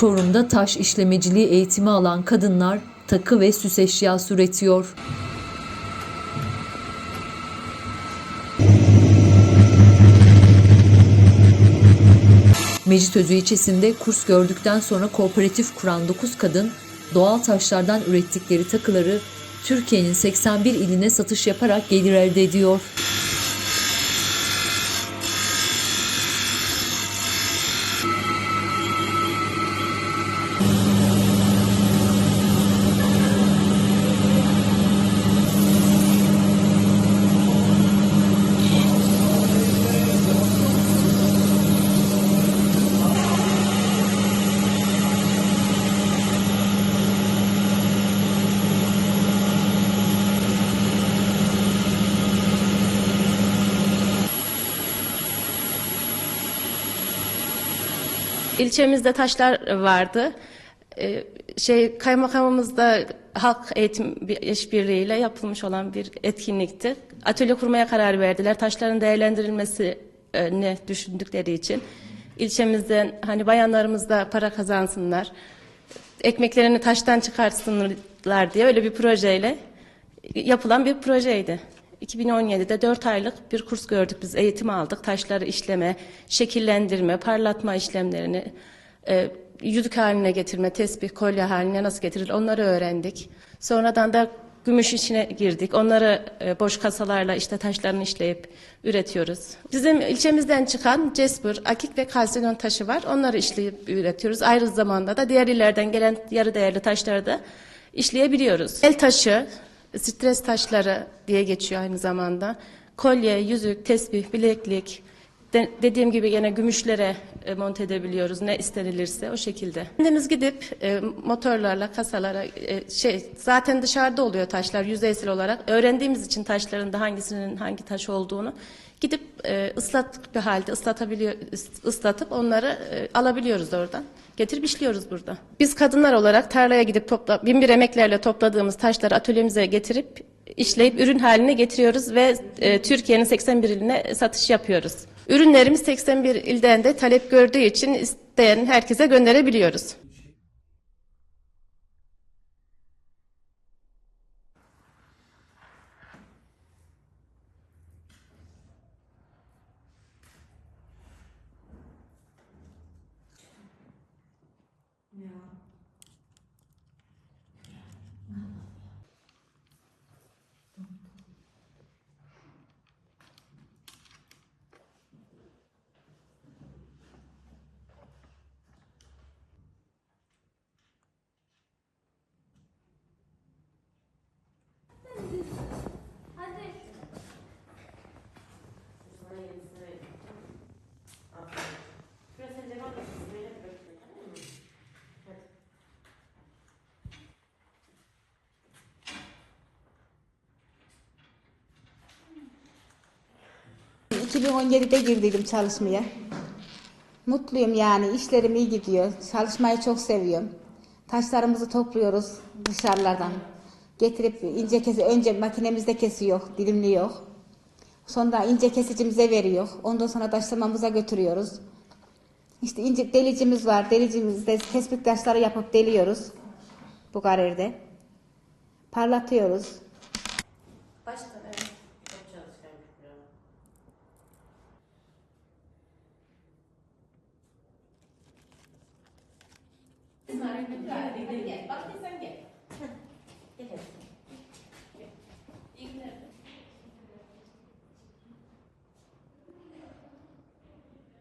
Çorum'da taş işlemeciliği eğitimi alan kadınlar takı ve süs eşyası üretiyor. Mecitözü ilçesinde kurs gördükten sonra kooperatif kuran 9 kadın doğal taşlardan ürettikleri takıları Türkiye'nin 81 iline satış yaparak gelir elde ediyor. İlçemizde taşlar vardı. Ee, şey kaymakamımızda halk eğitim bir- işbirliğiyle yapılmış olan bir etkinlikti. Atölye kurmaya karar verdiler. Taşların değerlendirilmesini düşündükleri için ilçemizden hani bayanlarımız da para kazansınlar. Ekmeklerini taştan çıkarsınlar diye öyle bir projeyle yapılan bir projeydi. 2017'de 4 aylık bir kurs gördük biz, eğitim aldık. Taşları işleme, şekillendirme, parlatma işlemlerini, e, yüzük haline getirme, tesbih, kolye haline nasıl getirilir onları öğrendik. Sonradan da gümüş işine girdik. Onları e, boş kasalarla işte taşlarını işleyip üretiyoruz. Bizim ilçemizden çıkan cesbur, akik ve kalsiyon taşı var. Onları işleyip üretiyoruz. Ayrı zamanda da diğer illerden gelen yarı değerli taşları da işleyebiliyoruz. El taşı, stres taşları diye geçiyor aynı zamanda. Kolye, yüzük, tesbih, bileklik, de- dediğim gibi yine gümüşlere e, monte edebiliyoruz ne istenilirse o şekilde. Kendimiz gidip e, motorlarla kasalara e, şey zaten dışarıda oluyor taşlar yüzeysel olarak öğrendiğimiz için taşların da hangisinin hangi taş olduğunu gidip e, ıslat bir halde ıslatabiliyor ıs- ıslatıp onları e, alabiliyoruz oradan. Getirip işliyoruz burada. Biz kadınlar olarak tarlaya gidip topla, bin bir emeklerle topladığımız taşları atölyemize getirip işleyip ürün haline getiriyoruz ve e, Türkiye'nin 81 iline satış yapıyoruz. Ürünlerimiz 81 ilden de talep gördüğü için isteyen herkese gönderebiliyoruz. Ben 2017'de girdiydim çalışmaya. Mutluyum yani işlerim iyi gidiyor. Çalışmayı çok seviyorum. Taşlarımızı topluyoruz dışarılardan. Getirip ince kesi önce makinemizde kesiyor, dilimliyor. Sonra ince kesicimize veriyor. Ondan sonra taşlamamıza götürüyoruz. İşte ince delicimiz var. Delicimizde tespit taşları yapıp deliyoruz. Bu karerde. Parlatıyoruz. Bánh tráng.